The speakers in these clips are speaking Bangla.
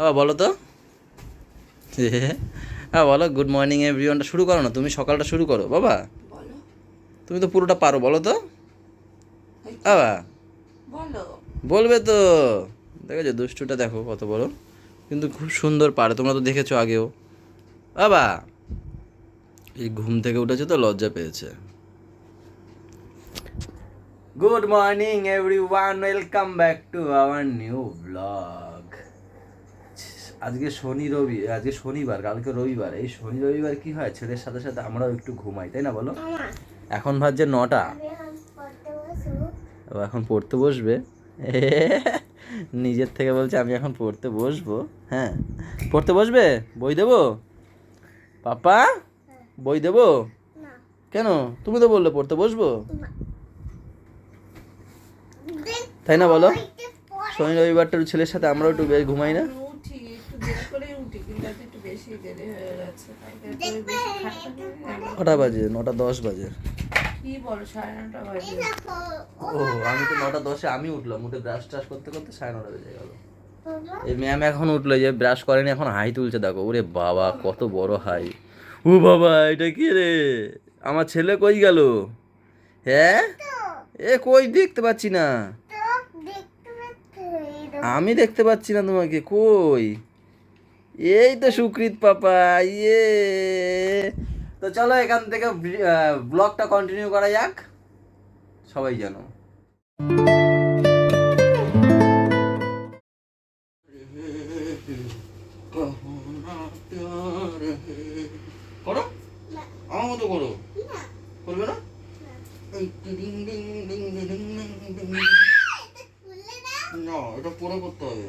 আবার বলো তো। হ্যাঁ বলো গুড মর্নিং এভরিওয়ানটা শুরু করো না তুমি সকালটা শুরু করো বাবা। তুমি তো পুরোটা পারো বলো তো। বাবা। বলো। বলবে তো। দেখেছ দুষ্টুটা দেখো কত বড়। কিন্তু খুব সুন্দর পারে তোমরা তো দেখেছ আগেও। বাবা। এই ঘুম থেকে উঠেছে তো লজ্জা পেয়েছে। Good morning everyone welcome back to our new blog আজকে শনি রবি আজকে শনিবার কালকে রবিবার। এই শনি রবিবার কি হয়? ছেলের সাথে সাথে আমরাও একটু ঘুমাই তাই না বলো? এখন ভাবছে নটা। ও এখন পড়তে বসবে? নিজের থেকে বলছে আমি এখন পড়তে বসবো। হ্যাঁ। পড়তে বসবে? বই দেবো? পাপা বই দেবো? কেন? তুমি তো বললে পড়তে বসবো। তাই না বলো? শনি রবিবারটা ছেলের সাথে আমরাও একটু বেশ ঘুমাই না? কটা বাজে নটা দশ বাজে। বলো সাড়ে নটা বাজে। ও আমি তো নটা দশে আমি উঠলাম উঠে ব্রাশ ট্রাশ করতে করতে সাড়ে নটা বেজে গেল। এই ম্যাম এখন উঠল যে ব্রাশ করেনি এখন হাই তুলছে দেখো ওরে বাবা কত বড় হাই ও বাবা এটা কি রে? আমার ছেলে কই গেল? হ্যাঁ? এ কই দেখতে পাচ্ছি না। আমি দেখতে পাচ্ছি না তোমাকে কই? এই তো সুকৃত পাপা ইয়ে। তো চলো এখান থেকে ব্লগটা কন্টিনিউ করা যাক। সবাই জানো। করো? আমার মতো করো। করবে না? না। এটা পরে করতে হবে।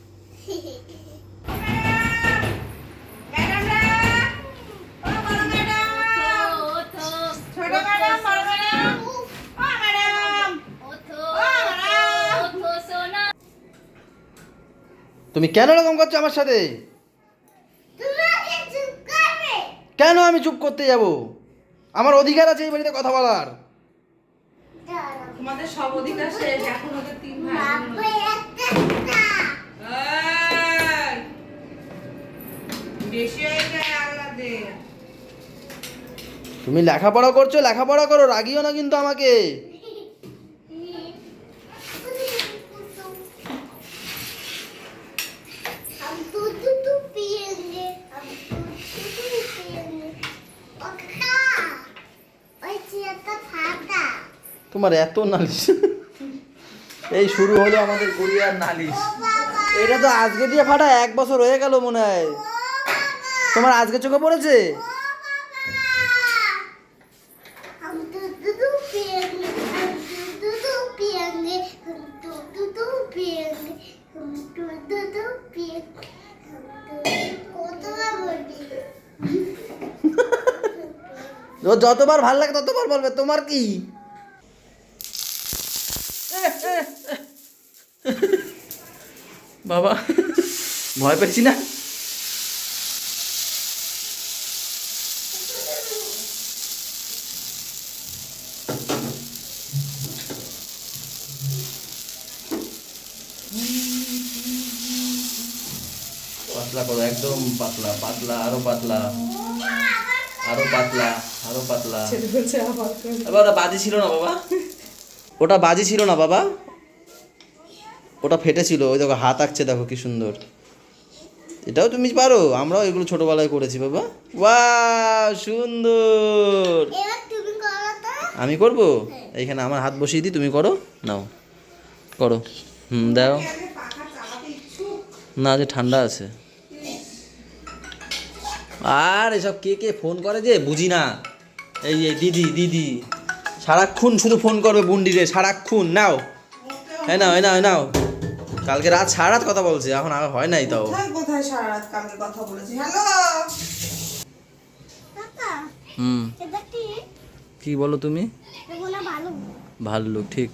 তুমি কেন এরকম করছ আমার সাথে? কেন আমি চুপ করতে যাব? আমার অধিকার আছে এই বাড়িতে কথা বলার। তোমাদের সব অধিকার শেষ এখন ওদের তিন ভাই। এই! বেশি যায় আল্লাদে তুমি লেখাপড়া করছ লেখাপড়া করো রাগিও না কিন্তু আমাকে। তোমার এত নালিশ। এই শুরু হলো আমাদের গুড়িয়ার নালিশ। এটা তো আজকে দিয়ে ফাটা এক বছর হয়ে গেল মনে হয়। তোমার আজকে চোখে পড়েছে? যতবার ভালো লাগে ততবার বলবে। তোমার কি? বাবা ভয় পেয়েছি না? পাতলা করো একদম পাতলা পাতলা আরও পাতলা। আরও পাতলা আরও পাতলা। এবার বাজি ছিল না বাবা? ওটা বাজি ছিল না বাবা। ওটা ফেটেছিল ওই দেখো হাত আঁকছে দেখো কি সুন্দর। এটাও তুমি পারো। আমরাও এগুলো ছোটবেলায় করেছি বাবা। ওয়া সুন্দর। আমি করব? এইখানে আমার হাত বসিয়ে দিই তুমি করো। নাও করো। হুম দাও। না যে ঠান্ডা আছে। আর এসব কে কে ফোন করে যে? বুঝি না। এই যে দিদি দিদি। সারাক্ষণ শুধু ফোন করবে বুন্ডি রে সারাক্ষণ নাও। হ্যাঁ নাও এই নাও এই নাও। কালকে রাত সারা রাত কথা বলছে এখন আর হয় নাই তাও। কোথায় সারা রাত কালকে কথা বলেছি? হ্যালো হুম। কি কি বলো তুমি? ভাল্লুক ঠিক।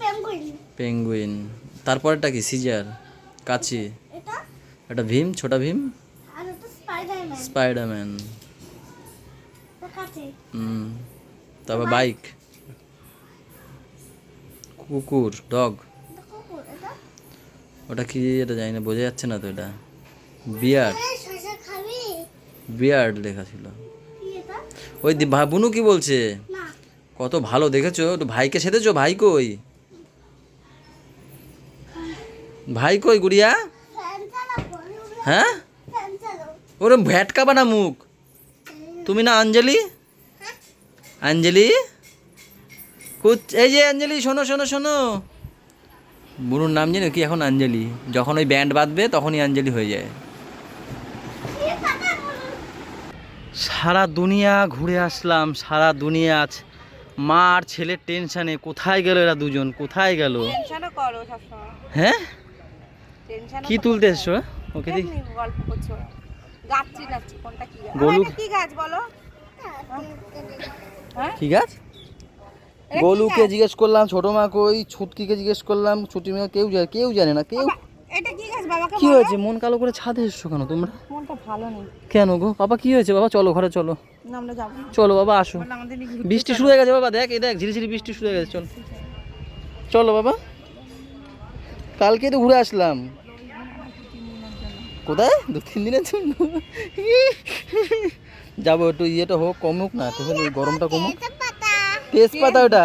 পেঙ্গুইন পেঙ্গুইন তারপরেরটা কি? সিজার কাচি? এটা? এটা ভীম ছোটা ভীম? স্পাইডারম্যান স্পাইডারম্যান হুম। তারপর বাইক কুকুর ডগ ওটা কি এটা জানি না বোঝা যাচ্ছে না তো এটা। বিয়ার্ড বিয়ার্ড লেখা ছিল। ওই বুনু কি বলছে? কত ভালো দেখেছ? তো ভাইকে সেধেছো? ভাই কই? ভাই কই গুড়িয়া? হ্যাঁ? ফ্যান চালাবো ওরে ভ্যাটকাবা না মুখ। তুমি না অঞ্জলি অঞ্জলি কুচ এই যে অঞ্জলি শোনো শোনো শোনো। বুনুর নাম জানো কি এখন অঞ্জলি যখন ওই ব্যান্ড বাঁধবে তখনই অঞ্জলি হয়ে যায়। বলো সারা দুনিয়া ঘুরে আসলাম সারা দুনিয়া আজ। মা আর ছেলের টেনশানে কোথায় গেল এরা দুজন? কোথায় গেল? হ্যাঁ? টেনশন কি তুলতে এসছো? ওকে দি গল্প করছ। হ্যাঁ? কি গাছ গোলুকে জিজ্ঞেস করলাম ছোট মা কই ছুটকিকে জিজ্ঞেস করলাম ছুটি মা কেউ জানে কেউ জানে না কেউ বাবা, এটা কি গাছ বাবাকে কি হয়েছে? মন কালো করে ছাদে এসছো কেন তোমরা? মনটা ভালো নেই। কেন গো? বাবা কি হয়েছে? বাবা চলো ঘরে চলো। না আমরা যাব। চলো বাবা আসো। বৃষ্টি শুরু হয়ে গেছে বাবা দেখ এই দেখ ঝিরিঝিরি বৃষ্টি শুরু হয়ে গেছে চল। চলো বাবা। কালকে তো ঘুরে আসলাম। কোথায়? দু তিন দিনের জন্য? যাব একটু ইয়েটা হোক কমুক না একটু গরমটা কমুক। তেজপাতা ওটা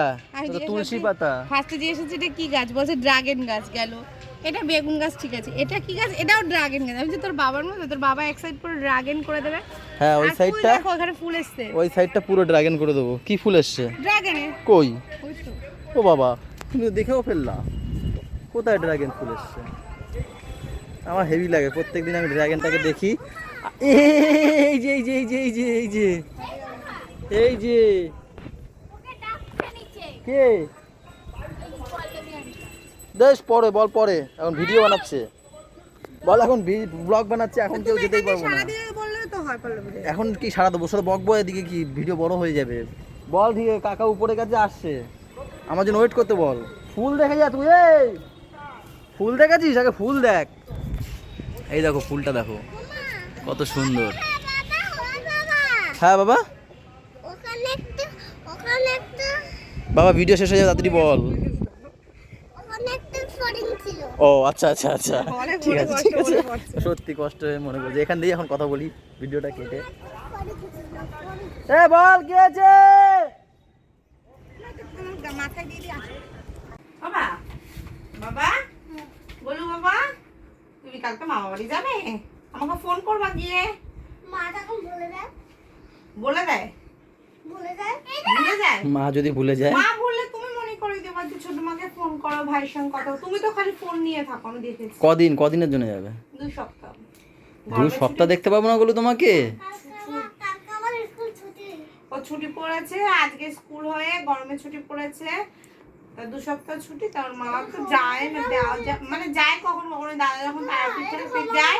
তুলসী পাতা। ফার্স্টে যে এসেছে এটা কি গাছ? বলছে ড্রাগন গাছ গেল। এটা বেগুন গাছ ঠিক আছে। এটা কি গাছ? এটাও ড্রাগন গাছ। আমি যে তোর বাবার মতো তোর বাবা এক সাইড পুরো ড্রাগন করে দেবে। হ্যাঁ ওই সাইডটা দেখো ওখানে ফুল এসছে। ওই সাইডটা পুরো ড্রাগন করে দেবো। কি ফুল এসছে? ড্রাগনে কই? ও বাবা তুমি দেখেও ফেললা। কোথায় ড্রাগন ফুল এসছে? আমার হেভি লাগে। প্রত্যেকদিন আমি ড্রাগনটাকে দেখি। এই যে এই যে এই যে এই যে এই যে। এই যে। কে? বেশ পরে বল পরে। এখন ভিডিও বানাচ্ছে। বল এখন ব্লগ বানাচ্ছে এখন কেউ যেতেই পারব না। এখন কি সারা দেবো সারা বকবো এদিকে কি ভিডিও বড় হয়ে যাবে? বল ঠিক কাকা উপরে কাছে আসছে। আমার জন্য ওয়েট করতে বল। ফুল দেখে যা তুই এই! ফুল দেখাচ্ছিস? আগে ফুল দেখ। এই দেখো ফুলটা দেখো। কত সুন্দর। ও বাবা হ্যাঁ বাবা। ভিডিও শেষ হয়ে যাবে তাড়াতাড়ি বল। ও আচ্ছা আচ্ছা আচ্ছা। ঠিক আছে ঠিক আছে। সত্যি কষ্ট হয়ে মনে করছে এখান দিয়ে এখন কথা বলি ভিডিওটা কেটে। এ বল কি আছে বাবা বলু বাবা তুমি কালকে মামা বাড়ি যাবে? আমাকে ফোন করবা গিয়ে। মা তখন বলে দেয়। বলে দেয়? ভুলে যায়? মা যদি ভুলে যায়। মা বললে তুমি মনে করে দেবা যে ছোট মাকে ফোন করো ভাইয়ের সঙ্গে কথা তুমি তো খালি ফোন নিয়ে থাকো আমি দেখেছি। কদিন? কদিনের জন্য যাবে? দুই সপ্তাহ। দু গরমের সপ্তাহ দেখতে পাবো না বলো তোমাকে? ছুটি ও ছুটি পড়েছে আজকে স্কুল হয়ে গরমে ছুটি পড়েছে। দু সপ্তাহ ছুটি তার মা তো যায় না মানে যায় কখন কখনো দাদা যখন টারাপীঠ যায়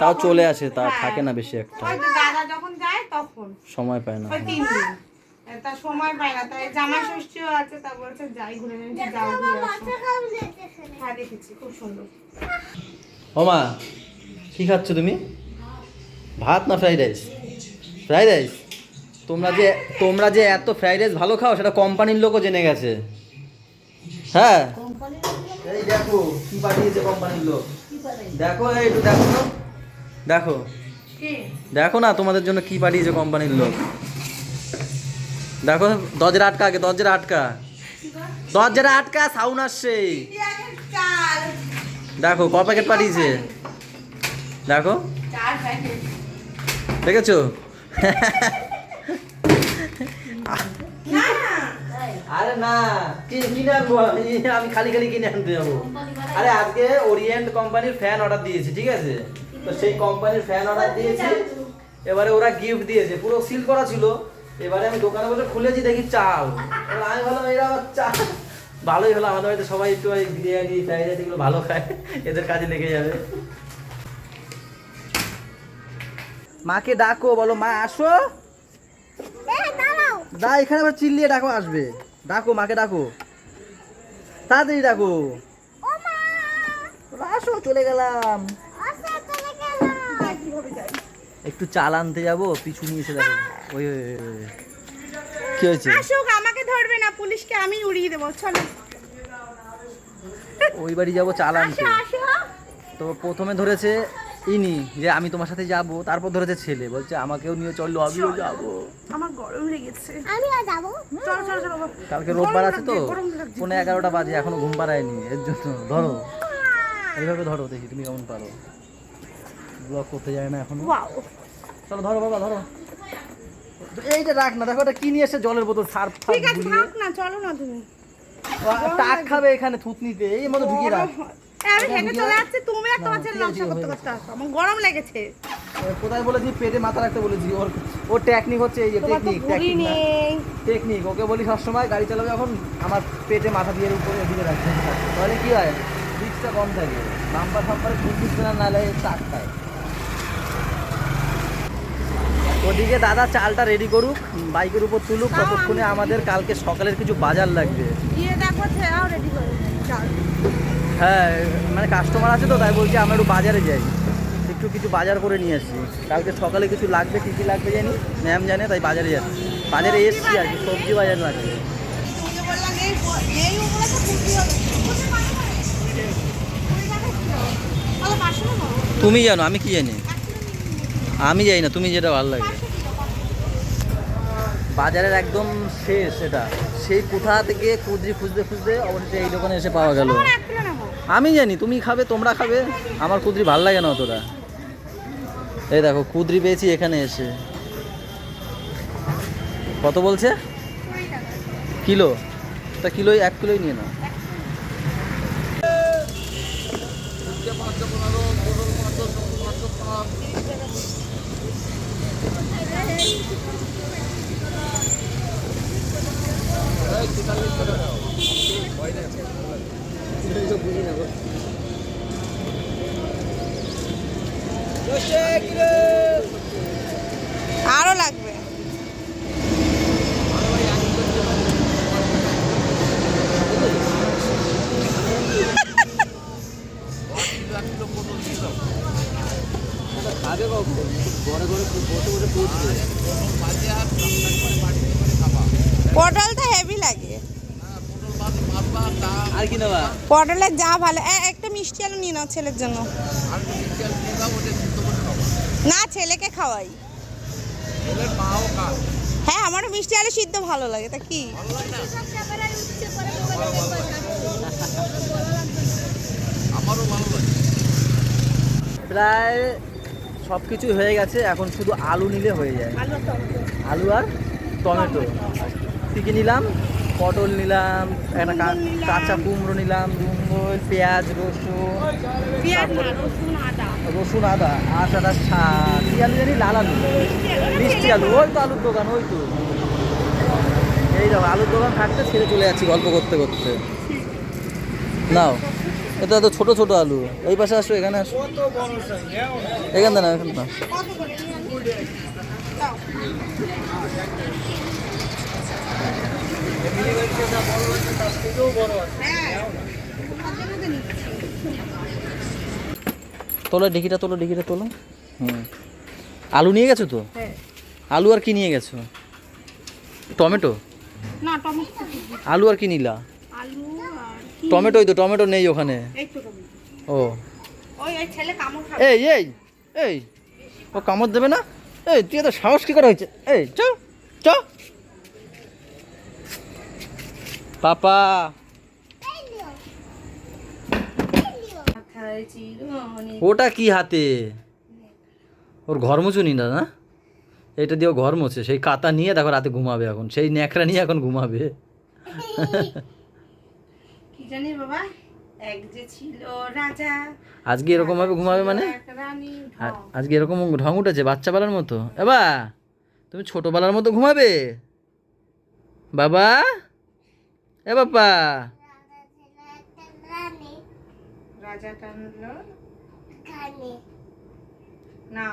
তাও চলে আসে তা। থাকে না বেশি একটা। দাদা যখন যায় তখন। সময় পায় না। ওই তিন দিন। তার সময় পায় না তাই জামাই ষষ্ঠীও আছে তা বলছে যাই ঘুরে যাও ঘুরে আসো। মাথা খারাপ লেগেছে এখানে। হ্যাঁ দেখেছি খুব সুন্দর। ও কি খাচ্ছ তুমি? ভাত না ফ্রাইড রাইস? Fried rice? তোমরা যে তোমরা যে এত ফ্রাইড রাইস ভালো খাও সেটা কোম্পানির লোকও জেনে গেছে। হ্যাঁ? এই দেখো কি পাঠিয়েছে কোম্পানির লোক? দেখো একটু দেখো দেখো। দেখো না তোমাদের জন্য কি পাঠিয়েছে কোম্পানির লোক। দেখো দরজার আটকা আগে দরজার আটকা। দরজার আটকা সাউন্ড আসছে। দেখো ক প্যাকেট পাঠিয়েছে? দেখো। দেখেছ? আরে না কিনে আনব আমি আমি খালি খালি কিনে আনতে যাব। আরে আজকে ওরিয়েন্ট কোম্পানির ফ্যান অর্ডার দিয়েছি ঠিক আছে? তো সেই কোম্পানির ফ্যান অর্ডার দিয়েছি। এবারে ওরা গিফট দিয়েছে। পুরো সিল করা ছিল। এবারে আমি দোকানে বসে খুলেছি দেখি চাল। এবার আমি ভাবলাম এরা আবার চাল। ভালোই হলো আমাদের বাড়িতে সবাই একটু ওই বিরিয়ানি ফ্রাইড রাইস এগুলো ভালো খায়। এদের কাজে লেগে যাবে। মাকে ডাকো বলো মা আসো। দা এখানে আবার চিল্লিয়ে ডাকো আসবে। ডাকো মাকে ডাকো। তাড়াতাড়ি ডাকো। আসো চলে গেলাম। একটু চাল আনতে যাব পিছু নিয়ে এসে দেখো। ওই। কি হয়েছে? আসুক আমাকে ধরবে না পুলিশকে আমি উড়িয়ে দেবো চলো। ওই বাড়ি যাব চাল আনতে। তো প্রথমে ধরেছে ইনি যে আমি তোমার সাথে যাব তারপর ধরেছে ছেলে। বলছে আমাকেও নিয়ে চলল আমিও যাব। আমার গরম লেগেছে। আমিও যাব। চলো চলো চলো। কালকে রোববার আছে তো। পৌনে এগারোটা বাজে এখনও ঘুম পাড়ায়নি। এর জন্য ধরো। এইভাবে ধরো দেখি তুমি কেমন পারো। ব্লক করতে যায় না এখনও. চলো ধরো বাবা ধরো। এইটা রাখ না দেখো এটা কি নিয়ে এসে জলের বোতল সার্ফ ঠিক আছে থাক না চলো না তুমি। টাক খাবে এখানে থুতনিতে এই মতো ঢুকিয়ে রাখ। আমি হেঁটে চলে যাচ্ছি তুমি আর তোমার ছেলে নকশা করতে করতে আসো আমার গরম লেগেছে। কোথায় বলেছি? পেটে মাথা রাখতে বলেছি। ওর ওর টেকনিক হচ্ছে এই যে টেকনিক টেকনিক ওকে বলি সবসময় গাড়ি চালাবে যখন আমার পেটে মাথা দিয়ে উপরে এদিকে রাখতে তাহলে কি হয়? রিক্সটা কম থাকে। বাম্পার ফাম্পারে দিচ্ছে না নাহলে চাক খায়। ওদিকে দাদা চালটা রেডি করুক বাইকের উপর তুলুক ততক্ষণে আমাদের কালকে সকালের কিছু বাজার লাগবে। হ্যাঁ মানে কাস্টমার আছে তো তাই বলছি আমরা একটু বাজারে যাই। একটু কিছু বাজার করে নিয়ে আসি। কালকে সকালে কিছু লাগবে কী কী লাগবে জানি? ম্যাম জানে তাই বাজারে যাচ্ছি। বাজারে এসছি আর কি সবজি বাজার লাগবে? তুমি জানো আমি কি জানি? আমি জানি না তুমি যেটা ভালো লাগে। বাজারের একদম শেষ এটা সেই কোথা থেকে খুঁজতে খুঁজতে খুঁজতে অবশ্যই এই দোকানে এসে পাওয়া গেল। আমি জানি তুমি খাবে তোমরা খাবে। আমার কুদরি ভালো লাগে না অতটা। এই দেখো কুদরি পেয়েছি এখানে এসে। কত বলছে? কিলো? তা কিলোই এক কিলোই নিয়ে নাও। আরও লাগবে। পুষবে পটলটা হেভি লাগে। পটলের যা ভালো। একটা মিষ্টি আলু নিয়ে নাও ছেলের জন্য। না ছেলেকে খাওয়াই। হ্যাঁ আমারও মিষ্টি আলু সিদ্ধ ভালো লাগে তা কি? প্রায় সব কিছুই হয়ে গেছে এখন শুধু আলু নিলে হয়ে যায়। আলু আর টমেটো। কী কী নিলাম? পটল নিলাম একটা কাঁচা কুমড়ো নিলাম ডুমুর পেঁয়াজ রসুন রসুন আদা। রসুন আদা কী আলু জানি? লাল আলু। মিষ্টি আলু। ওই তো আলুর দোকান ওই তো। এই দেখো আলুর দোকান থাকতে ছেড়ে চলে যাচ্ছি গল্প করতে করতে। নাও এটা তো ছোট ছোট আলু। এই পাশে আসো এখানে আসো। এখানে না। এখানে না কত করে দাও। হ্যাঁ হাতের মধ্যে নিচ্ছি। তোলো ডিকিটা তোলো ডিকিটা তোলো। হুম। আলু নিয়ে গেছো তো? হ্যাঁ। আলু আর কি নিয়ে গেছো? টমেটো? না টমেটো আলু আর কি নিলা? আলু আর কি? টমেটোই তো টমেটো নেই ওখানে। তো ও। ওই ওই ছেলে কামড় খাবে। এই এই এই। ও কামড় দেবে না? এই তুই এত সাহস কি করে হয়েছে? এই চ চ। পাপা ওটা কি হাতে? ওর ঘর মুছুনি না না এটা দিয়ে ও ঘর মোছে। সেই কাতা নিয়ে দেখো রাতে ঘুমাবে এখন। সেই ন্যাকড়া নিয়ে এখন ঘুমাবে। কি জানি বাবা? এক যে ছিল রাজা আজকে এরকম ভাবে ঘুমাবে মানে? আজকে এরকম ঢং উঠেছে বাচ্চাবেলার মতো। এবা তুমি ছোটবেলার মতো ঘুমাবে? বাবা? এ বাবা। না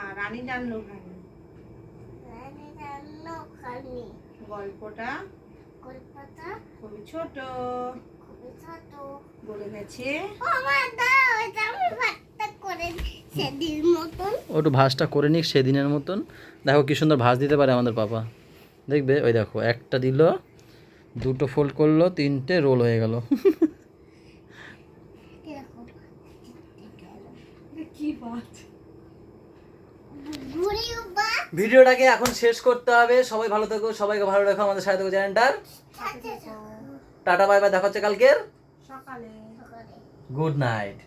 ওটু ভাজটা করে নিক সেদিনের মতন। দেখো কি সুন্দর ভাস দিতে পারে আমাদের পাপা। দেখবে ওই দেখো একটা দিল। দুটো ফোল্ড করল তিনটে রোল হয়ে গেল। ভিডিওটাকে এখন শেষ করতে হবে। সবাই ভালো থেকো সবাইকে ভালো রাখো আমাদের সাথে থেকো চ্যানেলটার। টাটা বাই বাই দেখা হচ্ছে কালকের। সকালে। Good night